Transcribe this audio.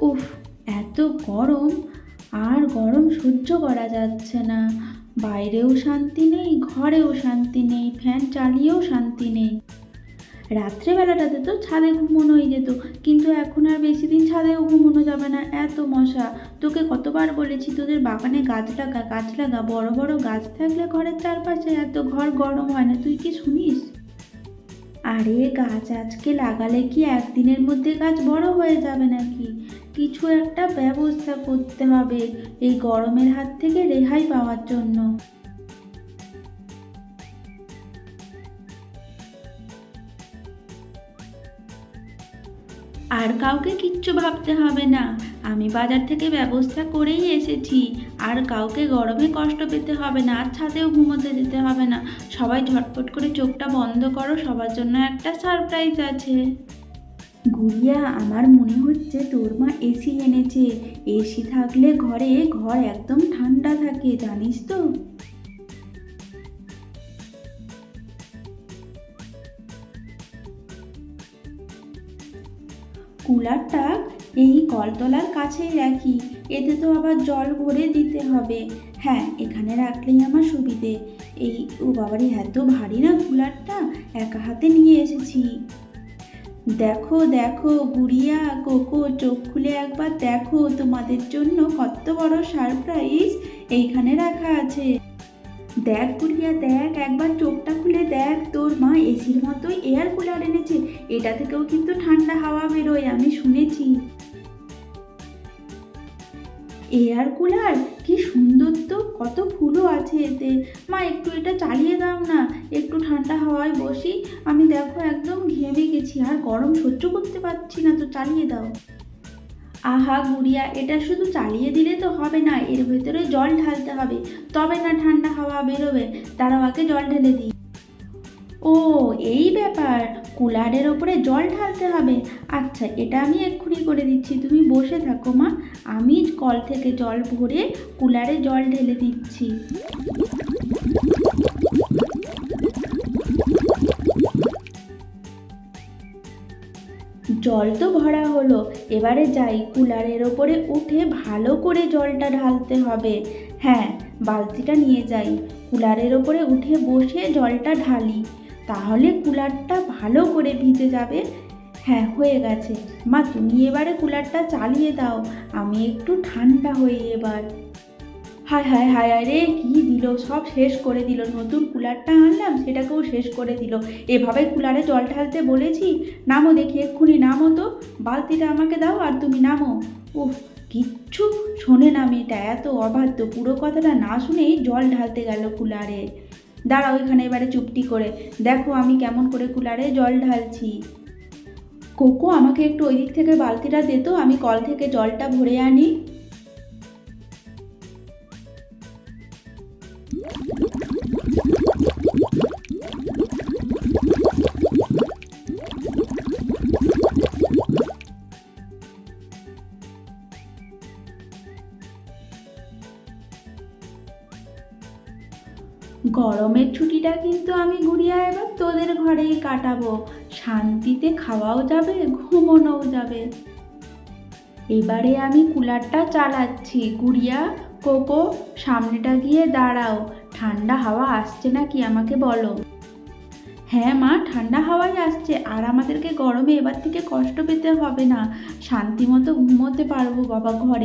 উফ, এত গরম, আর গরম সহ্য করা যাচ্ছে না। বাইরেও শান্তি নেই, ঘরেও শান্তি নেই, ফ্যান চালিয়েও শান্তি নেই। রাত্রেবেলাটাতে তো ছাদে ঘুমোনোই যেত, কিন্তু এখন আর বেশি দিন ছাদেও ঘুমোনো যাবে না, এত মশা। তোকে কতবার বলেছি, তোদের বাগানে গাছ লাগা গাছ লাগা, বড় বড় গাছ থাকলে ঘরের চারপাশে এত ঘর গরম হয় না, তুই কি শুনিস? আরে গাছ আজকে লাগালে কি একদিনের মধ্যে গাছ বড় হয়ে যাবে নাকি? কিছু একটা ব্যবস্থা করতে হবে এই গরমের হাত থেকে রেহাই পাওয়ার জন্য। আর কাউকে কিচ্ছু ভাবতে হবে না। আমি বাজার থেকে ব্যবস্থা করেই এসেছি। আর কাউকে গরমে কষ্ট পেতে হবে না। আর ছাদেও ঘুমোতে যেতে হবে না। সবাই ঝটপট করে চোখটা বন্ধ করো, সবার জন্য একটা সারপ্রাইজ আছে। গুড়িয়া, আমার মনে হচ্ছে তোর মা এসি এনেছে। এসি থাকলে ঘরে ঘর একদম ঠান্ডা থাকে, জানিস তো? কুলারটা এই কলতলার কাছেই রাখি, এতে তো আবার জল ভরে দিতে হবে। হ্যাঁ এখানে রাখলেই আমার সুবিধে। এই ও বাবারে এত ভারী না কুলারটা? একা হাতে নিয়ে এসেছি। দেখো দেখো, গুড়িয়া, কোকো, চোখ খুলে একবার দেখো তোমাদের জন্য কত বড় সারপ্রাইজ এইখানে রাখা আছে। দেখ গুড়িয়া, দেখ, একবার চোখটা খুলে দেখ। তোর মা এসির মতো এয়ার কুলার এনেছে। এটা থেকেও কিন্তু ঠান্ডা হাওয়া বেরোয়, আমি শুনেছি। Air cooler? কি সুন্দর তো, কত ফুলও আছে এতে। মা, একটু এটা চালিয়ে দাও না, একটু ঠান্ডা হাওয়ায় বসি। আমি দেখো একদম ঘেমে গেছি, আর গরম সহ্য করতে পারছি না, তো চালিয়ে দাও। আহা গুড়িয়া, এটা শুধু চালিয়ে দিলে তো হবে না, এর ভেতরে জল ঢালতে হবে। তবে না ঠান্ডা হাওয়া বেরোবে তারাও আগে জল ঢেলে দিই। ও, এই ব্যাপার। কুলারের ওপরে জল ঢালতে হবে। আচ্ছা এটা আমি এক্ষুনি করে দিচ্ছি। তুমি বসে থাকো, মা। আমি কল থেকে জল ভরে কুলারে জল ঢেলে দিচ্ছি। জল তো ভরা হলো। এবারে যাই, কুলারের ওপরে উঠে ভালো করে জলটা ঢালতে হবে। হ্যাঁ বালতিটা নিয়ে যাই। কুলারের ওপরে উঠে বসে জলটা ঢালি। তাহলে কুলারটা ভালো করে ভিজে যাবে? হ্যাঁ হয়ে গেছে। মা, তুমি এবারে কুলারটা চালিয়ে দাও। আমি একটু ঠান্ডা হই এবার। হায় হায় হায় হায় রে, কী দিল? সব শেষ করে দিল। নতুন কুলারটা আনলাম, সেটাকেও শেষ করে দিল। এভাবে কুলারে জল ঢালতে বলেছি? নামো দেখি, এক্ষুনি নামো তো। বালতিটা আমাকে দাও আর তুমি নামো। উফ, কিচ্ছু শোনে না মেয়েটা, এত অবাধ্য। পুরো কথাটা না শুনেই জল ঢালতে গেল কুলারে। দাঁড়াও এখানে এবারে চুপটি করে। দেখো আমি কেমন করে কুলারে জল ঢালছি। কোকো, আমাকে একটু ওই দিক থেকে বালতিটা দে তো, আমি কল থেকে জলটা ভরে আনি। গরমের ছুটিটা কিন্তু আমি গুড়িয়া এবার তোদের ঘরেই কাটাবো। শান্তিতে খাওয়াও যাবে, ঘুমোনোও যাবে। এবারে আমি কুলারটা চালাচ্ছি, গুড়িয়া, কোকো, সামনেটা গিয়ে দাঁড়াও। ঠান্ডা হাওয়া আসছে নাকি আমাকে বলো? হ্যাঁ মা, ঠান্ডা হাওয়াই আসছে। আর আমাদেরকে গরমে এবার থেকে কষ্ট পেতে হবে না। শান্তি মতো ঘুমোতে পারব বাবা ঘরে।